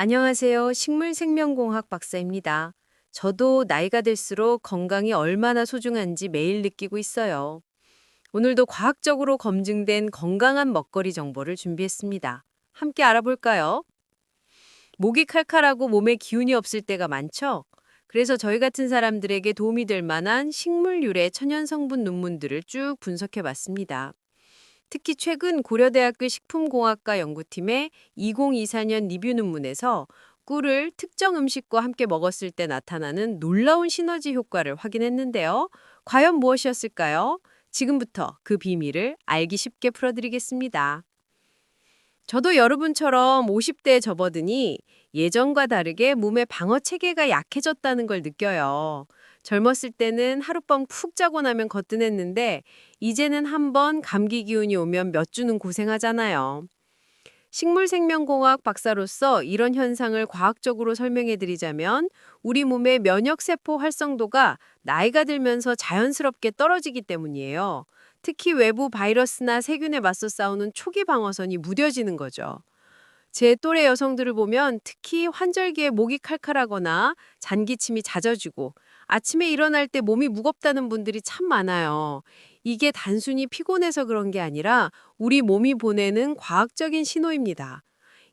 안녕하세요. 식물생명공학 박사입니다. 저도 나이가 들수록 건강이 얼마나 소중한지 매일 느끼고 있어요. 오늘도 과학적으로 검증된 건강한 먹거리 정보를 준비했습니다. 함께 알아볼까요? 목이 칼칼하고 몸에 기운이 없을 때가 많죠? 그래서 저희 같은 사람들에게 도움이 될 만한 식물 유래 천연 성분 논문들을 쭉 분석해 봤습니다. 특히 최근 고려대학교 식품공학과 연구팀의 2024년 리뷰 논문에서 꿀을 특정 음식과 함께 먹었을 때 나타나는 놀라운 시너지 효과를 확인했는데요. 과연 무엇이었을까요? 지금부터 그 비밀을 알기 쉽게 풀어드리겠습니다. 저도 여러분처럼 50대에 접어드니 예전과 다르게 몸의 방어 체계가 약해졌다는 걸 느껴요. 젊었을 때는 하룻밤 푹 자고 나면 거뜬했는데 이제는 한 번 감기 기운이 오면 몇 주는 고생하잖아요. 식물생명공학 박사로서 이런 현상을 과학적으로 설명해 드리자면 우리 몸의 면역세포 활성도가 나이가 들면서 자연스럽게 떨어지기 때문이에요. 특히 외부 바이러스나 세균에 맞서 싸우는 초기 방어선이 무뎌지는 거죠. 제 또래 여성들을 보면 특히 환절기에 목이 칼칼하거나 잔기침이 잦아지고 아침에 일어날 때 몸이 무겁다는 분들이 참 많아요. 이게 단순히 피곤해서 그런 게 아니라 우리 몸이 보내는 과학적인 신호입니다.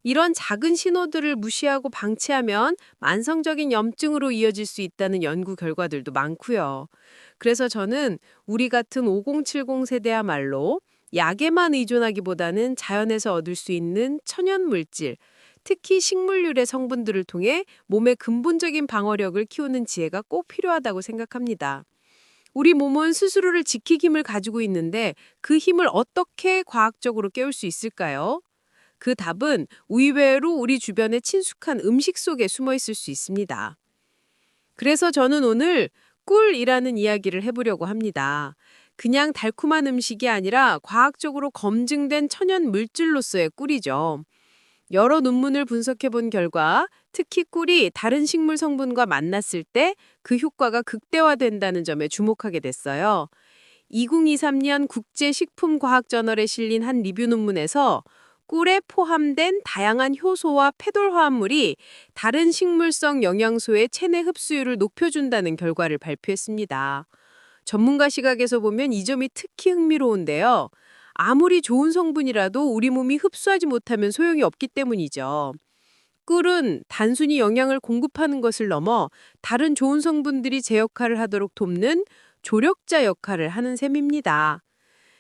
이런 작은 신호들을 무시하고 방치하면 만성적인 염증으로 이어질 수 있다는 연구 결과들도 많고요. 그래서 저는 우리 같은 5070 세대야말로 약에만 의존하기보다는 자연에서 얻을 수 있는 천연 물질, 특히 식물유래 성분들을 통해 몸의 근본적인 방어력을 키우는 지혜가 꼭 필요하다고 생각합니다. 우리 몸은 스스로를 지키기 힘을 가지고 있는데 그 힘을 어떻게 과학적으로 깨울 수 있을까요? 그 답은 의외로 우리 주변의 친숙한 음식 속에 숨어 있을 수 있습니다. 그래서 저는 오늘 꿀이라는 이야기를 해보려고 합니다. 그냥 달콤한 음식이 아니라 과학적으로 검증된 천연 물질로서의 꿀이죠. 여러 논문을 분석해 본 결과 특히 꿀이 다른 식물 성분과 만났을 때 그 효과가 극대화된다는 점에 주목하게 됐어요. 2023년 국제식품과학저널에 실린 한 리뷰 논문에서 꿀에 포함된 다양한 효소와 페돌 화합물이 다른 식물성 영양소의 체내 흡수율을 높여준다는 결과를 발표했습니다. 전문가 시각에서 보면 이 점이 특히 흥미로운데요. 아무리 좋은 성분이라도 우리 몸이 흡수하지 못하면 소용이 없기 때문이죠. 꿀은 단순히 영양을 공급하는 것을 넘어 다른 좋은 성분들이 제 역할을 하도록 돕는 조력자 역할을 하는 셈입니다.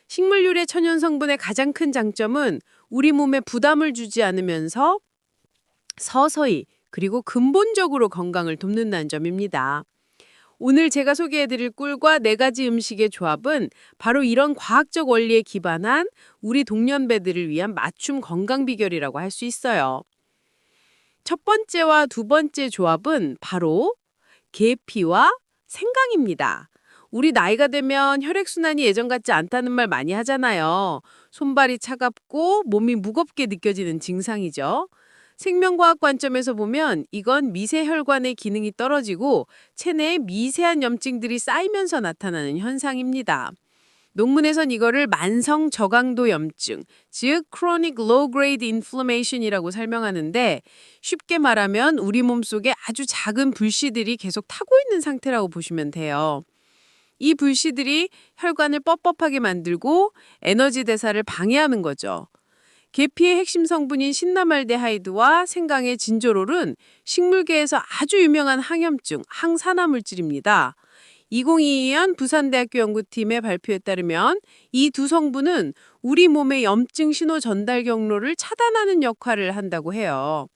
식물 유래 천연 성분의 가장 큰 장점은 우리 몸에 부담을 주지 않으면서 서서히 그리고 근본적으로 건강을 돕는다는 점입니다. 오늘 제가 소개해드릴 꿀과 네 가지 음식의 조합은 바로 이런 과학적 원리에 기반한 우리 동년배들을 위한 맞춤 건강 비결이라고 할 수 있어요. 첫 번째와 두 번째 조합은 바로 계피와 생강입니다. 우리 나이가 되면 혈액순환이 예전 같지 않다는 말 많이 하잖아요. 손발이 차갑고 몸이 무겁게 느껴지는 증상이죠. 생명과학 관점에서 보면 이건 미세혈관의 기능이 떨어지고 체내에 미세한 염증들이 쌓이면서 나타나는 현상입니다. 논문에선 이거를 만성 저강도 염증, 즉 chronic low grade inflammation이라고 설명하는데 쉽게 말하면 우리 몸속에 아주 작은 불씨들이 계속 타고 있는 상태라고 보시면 돼요. 이 불씨들이 혈관을 뻣뻣하게 만들고 에너지 대사를 방해하는 거죠. 계피의 핵심 성분인 신나말데하이드와 생강의 진저롤은 식물계에서 아주 유명한 항염증, 항산화 물질입니다. 2022년 부산대학교 연구팀의 발표에 따르면 이 두 성분은 우리 몸의 염증 신호 전달 경로를 차단하는 역할을 한다고 해요.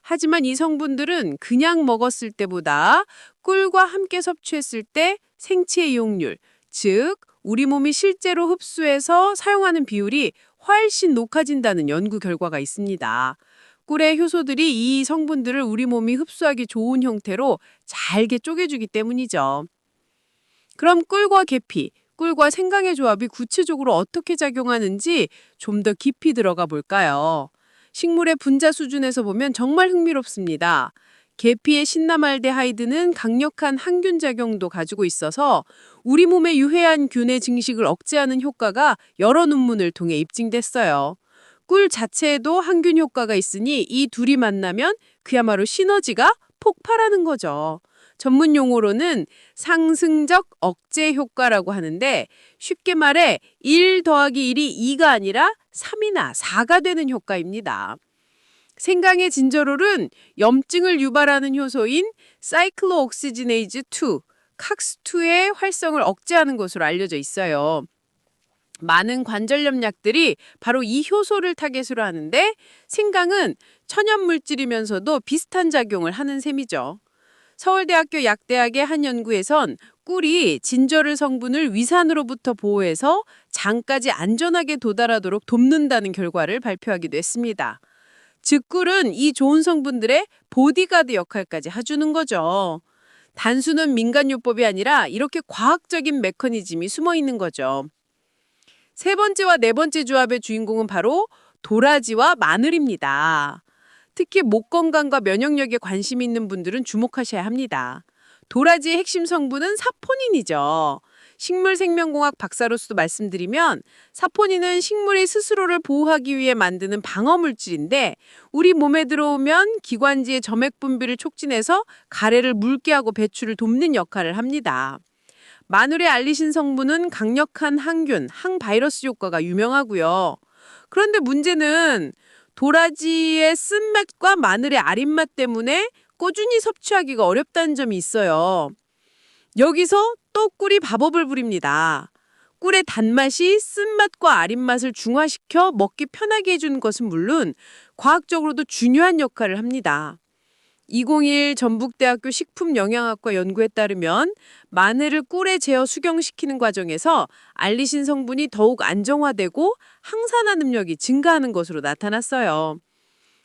하지만 이 성분들은 그냥 먹었을 때보다 꿀과 함께 섭취했을 때 생체 이용률, 즉 우리 몸이 실제로 흡수해서 사용하는 비율이 훨씬 높아진다는 연구 결과가 있습니다. 꿀의 효소들이 이 성분들을 우리 몸이 흡수하기 좋은 형태로 잘게 쪼개주기 때문이죠. 그럼 꿀과 계피, 꿀과 생강의 조합이 구체적으로 어떻게 작용하는지 좀 더 깊이 들어가 볼까요? 식물의 분자 수준에서 보면 정말 흥미롭습니다. 계피의 신나말데하이드는 강력한 항균 작용도 가지고 있어서 우리 몸의 유해한 균의 증식을 억제하는 효과가 여러 논문을 통해 입증됐어요. 꿀 자체에도 항균 효과가 있으니 이 둘이 만나면 그야말로 시너지가 폭발하는 거죠. 전문 용어로는 상승적 억제 효과라고 하는데 쉽게 말해 1 더하기 1이 2가 아니라 3이나 4가 되는 효과입니다. 생강의 진저롤은 염증을 유발하는 효소인 사이클로옥시지네이즈 2, 칵스2의 활성을 억제하는 것으로 알려져 있어요. 많은 관절염 약들이 바로 이 효소를 타겟으로 하는데 생강은 천연 물질이면서도 비슷한 작용을 하는 셈이죠. 서울대학교 약대학의 한 연구에선 꿀이 진저를 성분을 위산으로부터 보호해서 장까지 안전하게 도달하도록 돕는다는 결과를 발표하기도 했습니다. 즉 꿀은 이 좋은 성분들의 보디가드 역할까지 해주는 거죠. 단순한 민간요법이 아니라 이렇게 과학적인 메커니즘이 숨어 있는 거죠. 세 번째와 네 번째 조합의 주인공은 바로 도라지와 마늘입니다. 특히 목 건강과 면역력에 관심 있는 분들은 주목하셔야 합니다. 도라지의 핵심 성분은 사포닌이죠. 식물 생명공학 박사로서도 말씀드리면 사포닌은 식물이 스스로를 보호하기 위해 만드는 방어 물질인데 우리 몸에 들어오면 기관지의 점액 분비를 촉진해서 가래를 묽게 하고 배출을 돕는 역할을 합니다. 마늘의 알리신 성분은 강력한 항균, 항바이러스 효과가 유명하고요. 그런데 문제는 도라지의 쓴맛과 마늘의 아린맛 때문에 꾸준히 섭취하기가 어렵다는 점이 있어요. 여기서 또 꿀이 밥업을 부립니다. 꿀의 단맛이 쓴맛과 아린맛을 중화시켜 먹기 편하게 해주는 것은 물론 과학적으로도 중요한 역할을 합니다. 2021 전북대학교 식품영양학과 연구에 따르면 마늘을 꿀에 재어 수경시키는 과정에서 알리신 성분이 더욱 안정화되고 항산화 능력이 증가하는 것으로 나타났어요.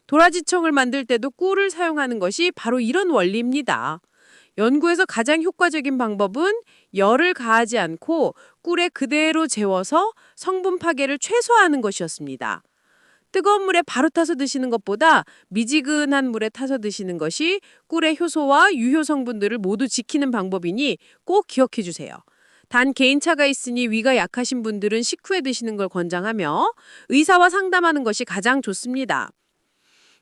도라지청을 만들 때도 꿀을 사용하는 것이 바로 이런 원리입니다. 연구에서 가장 효과적인 방법은 열을 가하지 않고 꿀에 그대로 재워서 성분 파괴를 최소화하는 것이었습니다. 뜨거운 물에 바로 타서 드시는 것보다 미지근한 물에 타서 드시는 것이 꿀의 효소와 유효 성분들을 모두 지키는 방법이니 꼭 기억해 주세요. 단 개인차가 있으니 위가 약하신 분들은 식후에 드시는 걸 권장하며 의사와 상담하는 것이 가장 좋습니다.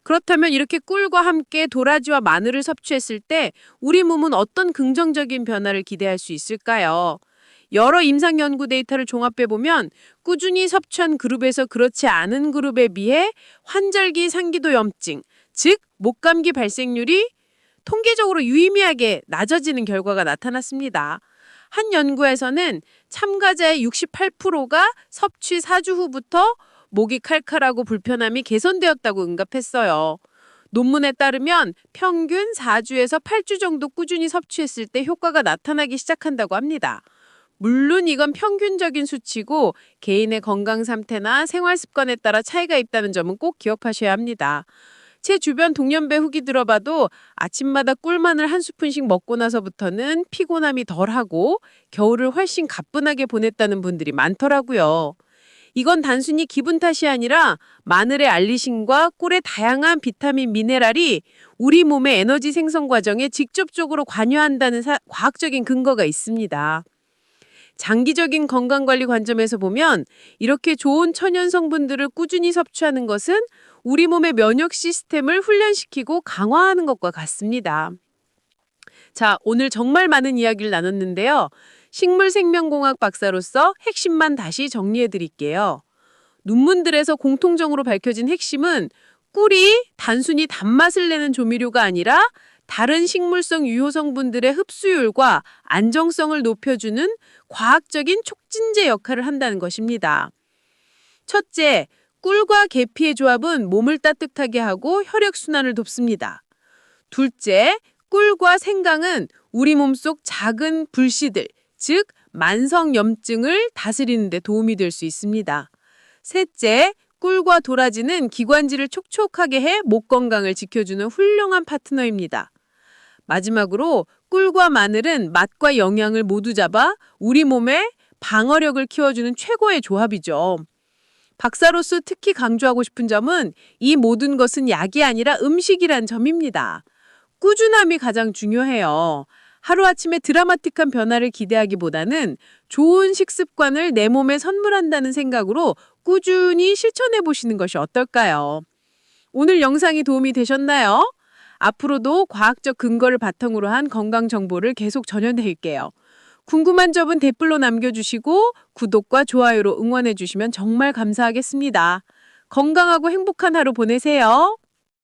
그렇다면 이렇게 꿀과 함께 도라지와 마늘을 섭취했을 때 우리 몸은 어떤 긍정적인 변화를 기대할 수 있을까요? 여러 임상 연구 데이터를 종합해 보면 꾸준히 섭취한 그룹에서 그렇지 않은 그룹에 비해 환절기 상기도 염증, 즉 목감기 발생률이 통계적으로 유의미하게 낮아지는 결과가 나타났습니다. 한 연구에서는 참가자의 68%가 섭취 4주 후부터 목이 칼칼하고 불편함이 개선되었다고 응답했어요. 논문에 따르면 평균 4주에서 8주 정도 꾸준히 섭취했을 때 효과가 나타나기 시작한다고 합니다. 물론 이건 평균적인 수치고 개인의 건강 상태나 생활 습관에 따라 차이가 있다는 점은 꼭 기억하셔야 합니다. 제 주변 동년배 후기 들어봐도 아침마다 꿀마늘 한 스푼씩 먹고 나서부터는 피곤함이 덜하고 겨울을 훨씬 가뿐하게 보냈다는 분들이 많더라고요. 이건 단순히 기분 탓이 아니라 마늘의 알리신과 꿀의 다양한 비타민 미네랄이 우리 몸의 에너지 생성 과정에 직접적으로 관여한다는 사- 과학적인 근거가 있습니다. 장기적인 건강관리 관점에서 보면 이렇게 좋은 천연 성분들을 꾸준히 섭취하는 것은 우리 몸의 면역 시스템을 훈련시키고 강화하는 것과 같습니다. 자, 오늘 정말 많은 이야기를 나눴는데요. 식물생명공학 박사로서 핵심만 다시 정리해 드릴게요. 논문들에서 공통적으로 밝혀진 핵심은 꿀이 단순히 단맛을 내는 조미료가 아니라 다른 식물성 유효 성분들의 흡수율과 안정성을 높여주는 과학적인 촉진제 역할을 한다는 것입니다. 첫째, 꿀과 계피의 조합은 몸을 따뜻하게 하고 혈액순환을 돕습니다. 둘째, 꿀과 생강은 우리 몸속 작은 불씨들, 즉 만성염증을 다스리는 데 도움이 될 수 있습니다. 셋째, 꿀과 도라지는 기관지를 촉촉하게 해 목 건강을 지켜주는 훌륭한 파트너입니다. 마지막으로 꿀과 마늘은 맛과 영양을 모두 잡아 우리 몸의 방어력을 키워주는 최고의 조합이죠. 박사로서 특히 강조하고 싶은 점은 이 모든 것은 약이 아니라 음식이란 점입니다. 꾸준함이 가장 중요해요. 하루아침에 드라마틱한 변화를 기대하기보다는 좋은 식습관을 내 몸에 선물한다는 생각으로 꾸준히 실천해 보시는 것이 어떨까요? 오늘 영상이 도움이 되셨나요? 앞으로도 과학적 근거를 바탕으로 한 건강 정보를 계속 전해드릴게요. 궁금한 점은 댓글로 남겨주시고 구독과 좋아요로 응원해 주시면 정말 감사하겠습니다. 건강하고 행복한 하루 보내세요.